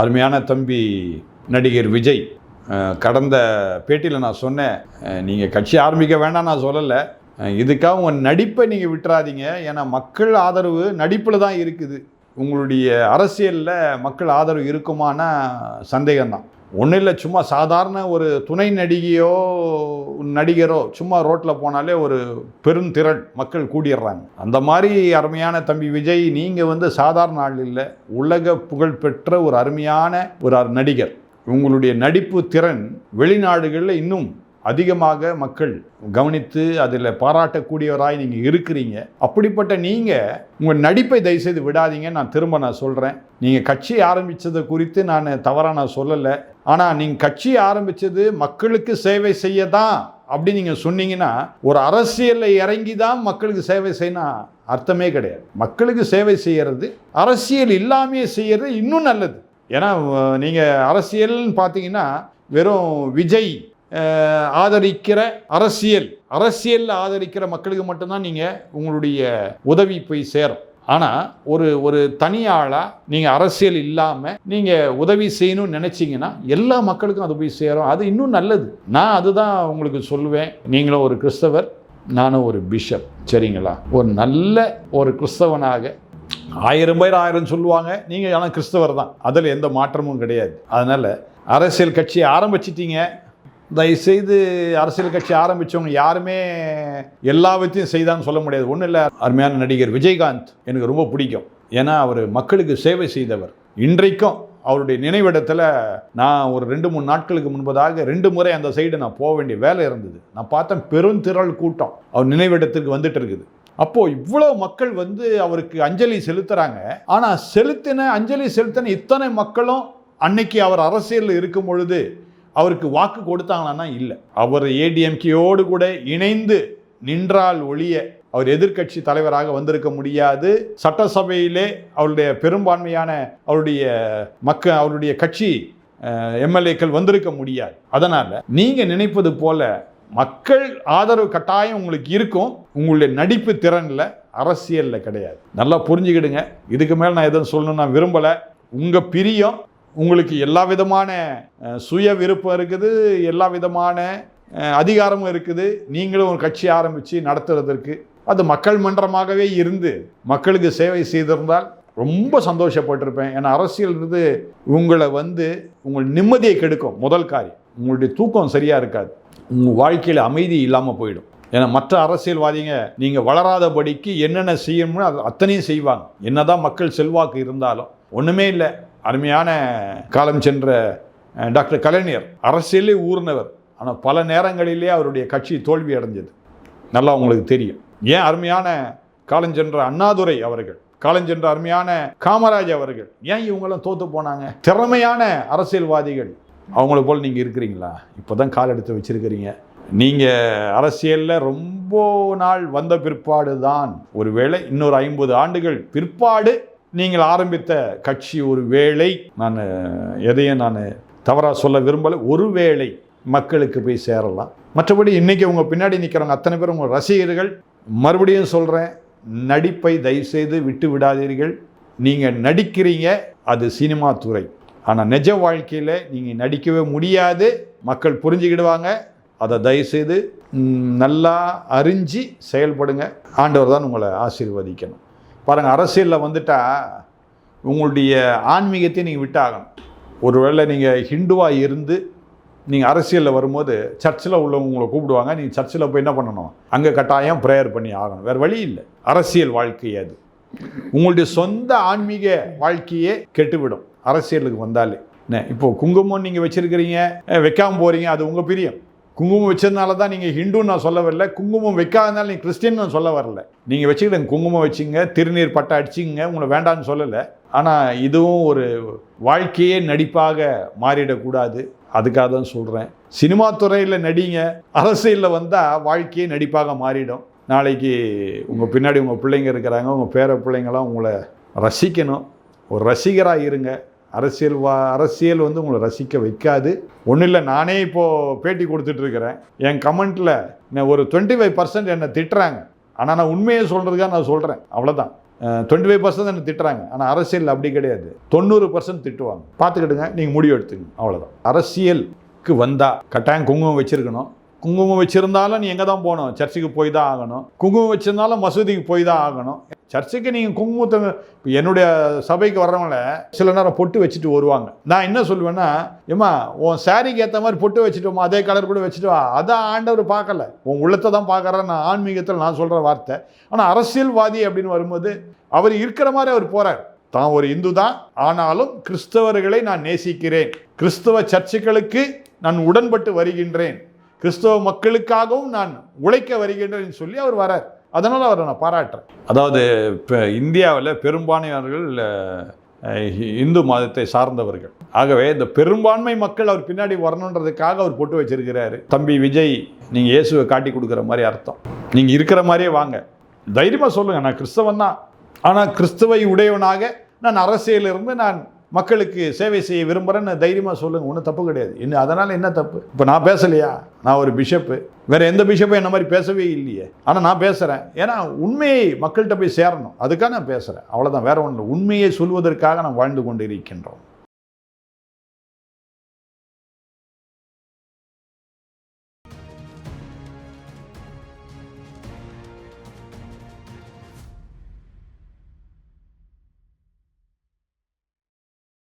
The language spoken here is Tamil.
அருமையான தம்பி நடிகர் விஜய் கடந்த பேட்டியில் நான் சொன்னேன் நீங்கள் கட்சி ஆரம்பிக்க வேண்டாம் நான் சொல்லலை. இதுக்காக உங்கள் நடிப்பை நீங்கள் விட்டுறாதீங்க. ஏன்னா மக்கள் ஆதரவு நடிப்பில் தான் இருக்குது. உங்களுடைய அரசியலில் மக்கள் ஆதரவு இருக்குமானா சந்தேகம்தான். ஒன்றும் இல்லை சும்மா சாதாரண ஒரு துணை நடிகையோ நடிகரோ சும்மா ரோட்டில் போனாலே ஒரு பெருந்திரள் மக்கள் கூடிடுறாங்க. அந்த மாதிரி அருமையான தம்பி விஜய் நீங்கள் வந்து சாதாரண ஆள் இல்லை. உலக புகழ்பெற்ற ஒரு அருமையான ஒரு நடிகர். உங்களுடைய நடிப்பு திறன் வெளிநாடுகளில் இன்னும் அதிகமாக மக்கள் கவனித்து அதில் பாராட்டக்கூடியவராய் நீங்கள் இருக்கிறீங்க. அப்படிப்பட்ட நீங்கள் உங்கள் நடிப்பை தயவுசெய்து விடாதீங்க நான் திரும்ப நான் சொல்கிறேன் நீங்கள் கட்சி ஆரம்பித்தது குறித்து நான் தவறாக நான் சொல்லலை. ஆனால் நீங்கள் கட்சி ஆரம்பித்தது மக்களுக்கு சேவை செய்ய தான் அப்படி நீங்கள் சொன்னீங்கன்னா ஒரு அரசியலில் இறங்கி தான் மக்களுக்கு சேவை செய்யணும் அர்த்தமே கிடையாது. மக்களுக்கு சேவை செய்கிறது அரசியல் இல்லாமையே செய்கிறது இன்னும் நல்லது. ஏன்னா நீங்கள் அரசியல்னு பார்த்தீங்கன்னா வெறும் விஜய் ஆதரிக்கிற அரசியல் அரசியலில் ஆதரிக்கிற மக்களுக்கு மட்டும்தான் நீங்கள் உங்களுடைய உதவி போய் சேரும். ஆனால் ஒரு ஒரு தனியாளாக நீங்கள் அரசியல் இல்லாமல் நீங்கள் உதவி செய்யணும்னு நினச்சிங்கன்னா எல்லா மக்களுக்கும் அது போய் சேரும். அது இன்னும் நல்லது. நான் அதுதான் உங்களுக்கு சொல்லுவேன். நீங்களும் ஒரு கிறிஸ்தவர் நானும் ஒரு பிஷப். சரிங்களா? ஒரு நல்ல ஒரு கிறிஸ்தவனாக. ஆயிரம் பேர் ஆயிரம் சொல்லுவாங்க. நீங்கள் ஆனால் கிறிஸ்தவர் தான். அதில் எந்த மாற்றமும் கிடையாது. அதனால் அரசியல் கட்சியை ஆரம்பிச்சிட்டிங்க. தயவுசெய்து அரசியல் கட்சி ஆரம்பித்தவங்க யாருமே எல்லாவற்றையும் செய்தான்னு சொல்ல முடியாது. ஒன்றும் இல்லை அருமையான நடிகர் விஜயகாந்த் எனக்கு ரொம்ப பிடிக்கும். ஏன்னா அவர் மக்களுக்கு சேவை செய்தவர். இன்றைக்கும் அவருடைய நினைவிடத்தில் நான் ஒரு ரெண்டு மூணு நாட்களுக்கு முன்பதாக ரெண்டு முறை அந்த சைடு நான் போக வேண்டிய வேலை இருந்தது. நான் பார்த்தேன் பெருந்திரள் கூட்டம் அவர் நினைவிடத்திற்கு வந்துட்டு இருக்குது. அப்போது இவ்வளோ மக்கள் வந்து அவருக்கு அஞ்சலி செலுத்துகிறாங்க ஆனால் செலுத்தின அஞ்சலி செலுத்தின இத்தனை மக்களும் அன்னைக்கு அவர் அரசியலில் இருக்கும் பொழுது அவருக்கு வாக்கு கொடுத்தாங்களான்னா இல்லை. அவர் ஏடிஎம்கேயோடு கூட இணைந்து நின்றால் ஒழிய அவர் எதிர்க்கட்சி தலைவராக வந்திருக்க முடியாது. சட்டசபையிலே அவருடைய பெரும்பான்மையான அவருடைய மக்க அவருடைய கட்சி எம்எல்ஏக்கள் வந்திருக்க முடியாது. அதனால் நீங்கள் நினைப்பது போல மக்கள் ஆதரவு கட்டாயம் உங்களுக்கு இருக்கும். உங்களுடைய நடிப்பு திறனில் அரசியலில் கிடையாது. நல்லா புரிஞ்சுக்கிடுங்க. இதுக்கு மேல் நான் எதுவும் சொல்லணும்னு நான் விரும்பலை. உங்கள் பிரியம் உங்களுக்கு எல்லா விதமான சுய விருப்பம் இருக்குது எல்லா விதமான அதிகாரமும் இருக்குது. நீங்களும் ஒரு கட்சி ஆரம்பித்து நடத்துறதற்கு. அது மக்கள் மன்றமாகவே இருந்து மக்களுக்கு சேவை செய்திருந்தால் ரொம்ப சந்தோஷப்பட்டிருப்பேன். ஏன்னா அரசியல்ன்றது உங்களை வந்து உங்கள் நிம்மதியை கெடுக்கும். முதல் காரியம். உங்களுடைய தூக்கம் சரியாக இருக்காது. உங்கள் வாழ்க்கையில் அமைதி இல்லாமல் போயிடும். ஏன்னா மற்ற அரசியல்வாதிங்க நீங்கள் வளராதபடிக்கு என்னென்ன செய்யணும்னு அது அத்தனையும் செய்வாங்க. என்னதான் மக்கள் செல்வாக்கு இருந்தாலும். ஒன்றுமே இல்லை. அருமையான காலம் சென்ற டாக்டர் கலைஞர் அரசியலே ஊர்னவர். ஆனால் பல நேரங்களிலே அவருடைய கட்சி தோல்வி அடைஞ்சது. நல்லா உங்களுக்கு தெரியும். ஏன் அருமையான காலஞ்சென்ற அண்ணாதுரை அவர்கள் காலஞ்சென்ற அருமையான காமராஜ் அவர்கள் ஏன் இவங்களாம் தோத்து போனாங்க? திறமையான அரசியல்வாதிகள். அவங்கள போல் நீங்கள் இருக்கிறீங்களா? இப்போ தான் கால் எடுத்து வச்சிருக்கிறீங்க. நீங்கள் அரசியலில் ரொம்ப நாள் வந்த பிற்பாடு தான் ஒருவேளை இன்னொரு ஐம்பது ஆண்டுகள் பிற்பாடு நீங்கள் ஆரம்பித்த கட்சி ஒரு வேளை நான் எதையும் நான் தவறாக சொல்ல விரும்பலை. ஒருவேளை மக்களுக்கு போய் சேரலாம். மற்றபடி இன்னைக்கு உங்கள் பின்னாடி நிற்கிறவங்க அத்தனை பேரும் உங்கள் ரசிகர்கள் மறுபடியும் சொல்கிறேன் நடிப்பை தயவுசெய்து விட்டு விடாதீர்கள். நீங்கள் நடிக்கிறீங்க அது சினிமா துறை. ஆனால் நிஜ வாழ்க்கையில் நீங்கள் நடிக்கவே முடியாது. மக்கள் புரிஞ்சுக்கிடுவாங்க. அதை தயவுசெய்து நல்லா அறிஞ்சு செயல்படுங்க. ஆண்டவர் தான் உங்களை ஆசீர்வதிக்கணும். பாருங்கள் அரசியலில் வந்துட்டால் உங்களுடைய ஆன்மீகத்தை நீங்கள் விட்டாகணும். ஒருவேளை நீங்கள் ஹிந்துவாக இருந்து நீங்கள் அரசியலில் வரும்போது சர்ச்சில் உள்ளவங்க உங்களை கூப்பிடுவாங்க நீங்கள் சர்ச்சில் போய் என்ன பண்ணணும்? அங்கே கட்டாயம் ப்ரேயர் பண்ணி ஆகணும். வேறு வழி இல்லை. அரசியல் வாழ்க்கை அது. உங்களுடைய சொந்த ஆன்மீக வாழ்க்கையே கெட்டுவிடும். அரசியலுக்கு வந்தாலே. என்ன இப்போது குங்குமம் நீங்கள் வச்சுருக்கிறீங்க வைக்காமல் போகிறீங்க அது உங்கள் பிரியம். குங்குமம் வச்சதுனால தான் நீங்கள் ஹிந்துன்னு நான் சொல்ல வரல. குங்குமம் வைக்காதனால நீங்கள் கிறிஸ்டின் நான் சொல்ல வரல. நீங்கள் வச்சுக்கிட்டு குங்குமம் வச்சுங்க திருநீர் பட்டை அடிச்சிங்க உங்களை வேண்டாம்னு சொல்லலை. ஆனால் இதுவும் ஒரு வாழ்க்கையே நடிப்பாக மாறிடக்கூடாது. அதுக்காக தான் சொல்கிறேன் சினிமா துறையில் நடிங்க. அரசியலில் வந்தால் வாழ்க்கையே நடிப்பாக மாறிடும். நாளைக்கு உங்கள் பின்னாடி உங்கள் பிள்ளைங்க இருக்கிறாங்க உங்கள் பேர பிள்ளைங்களாம் உங்களை ரசிக்கணும். ஒரு ரசிகராக இருங்க. அரசியல் வா அரசியல் வந்து உங்களை ரசிக்க வைக்காது. ஒன்றும் இல்லை நானே இப்போது பேட்டி கொடுத்துட்ருக்கிறேன். என் கமெண்ட்டில் ஒரு டுவெண்ட்டி ஃபைவ் பர்சன்ட் என்னை திட்டுறாங்க. ஆனால் நான் உண்மையை சொல்கிறதுக்காக நான் சொல்கிறேன் அவ்வளோதான் டுவெண்ட்டி ஃபைவ் பர்சன்ட் என்ன திட்டுறாங்க. ஆனால் அரசியல் அப்படி கிடையாது. தொண்ணூறு பர்சன்ட் திட்டுவாங்க. பார்த்துக்கிடுங்க நீங்கள் முடிவு எடுத்துங்க அவ்வளோதான் அரசியலுக்கு வந்தால் கட்டாயம் குங்குமம் வச்சுருக்கணும். குங்குமம் வச்சுருந்தாலும் நீ எங்கே தான் போகணும்? சர்ச்சுக்கு போய் தான் ஆகணும். குங்குமம் வச்சுருந்தாலும் மசூதிக்கு போய் தான் ஆகணும். சர்ச்சுக்கு நீங்கள் குங்குமத்தை இப்போ என்னுடைய சபைக்கு வர்றவங்கள சில நேரம் பொட்டு வச்சுட்டு வருவாங்க. நான் என்ன சொல்லுவேன்னா ஏம்மா உன் சாரிக்கு ஏற்ற மாதிரி பொட்டு வச்சுட்டோமா அதே கலர் கூட வச்சுட்டு வா. அதான் ஆண்டவர் பார்க்கல. உன் உள்ளத்தை தான் பார்க்குறேன் நான் ஆன்மீகத்தில் நான் சொல்கிற வார்த்தை. ஆனால் அரசியல்வாதி அப்படின்னு வரும்போது அவர் இருக்கிற மாதிரி அவர் போகிறார் தான் ஒரு இந்து தான் ஆனாலும் கிறிஸ்தவர்களை நான் நேசிக்கிறேன். கிறிஸ்தவ சர்ச்சுகளுக்கு நான் உடன்பட்டு வருகின்றேன். கிறிஸ்தவ மக்களுக்காகவும் நான் உழைக்க வருகின்றேன் சொல்லி அவர் வரார் அதனால் அவரை நான் பாராட்டுறேன். அதாவது இப்போ இந்தியாவில் பெரும்பான்மையானவர்கள் இந்து மதத்தை சார்ந்தவர்கள். ஆகவே இந்த பெரும்பான்மை மக்கள் அவர் பின்னாடி வரணுன்றதுக்காக அவர் போட்டு வச்சிருக்கிறாரு. தம்பி விஜய் நீங்கள் இயேசுவை காட்டி கொடுக்குற மாதிரி அர்த்தம். நீங்கள் இருக்கிற மாதிரியே வாங்க. தைரியமாக சொல்லுங்கள் நான் கிறிஸ்தவன் தான். ஆனால் கிறிஸ்தவை உடையவனாக நான் அரசியலிருந்து நான் மக்களுக்கு சேவை செய்ய விரும்புகிறேன்னு தைரியமாக சொல்லுங்கள் ஒன்றும் தப்பு கிடையாது. இன்னும் அதனால் என்ன தப்பு? இப்போ நான் பேசலையா? நான் ஒரு பிஷப்பு. வேறு எந்த பிஷப்பும் என்ன மாதிரி பேசவே இல்லையே. ஆனால் நான் பேசுகிறேன் ஏன்னா உண்மையை மக்கள்கிட்ட போய் சேரணும். அதுக்காக நான் பேசுகிறேன் அவ்வளோதான் வேறு ஒன்று உண்மையை சொல்வதற்காக நான் வாழ்ந்து கொண்டு இருக்கின்றோம்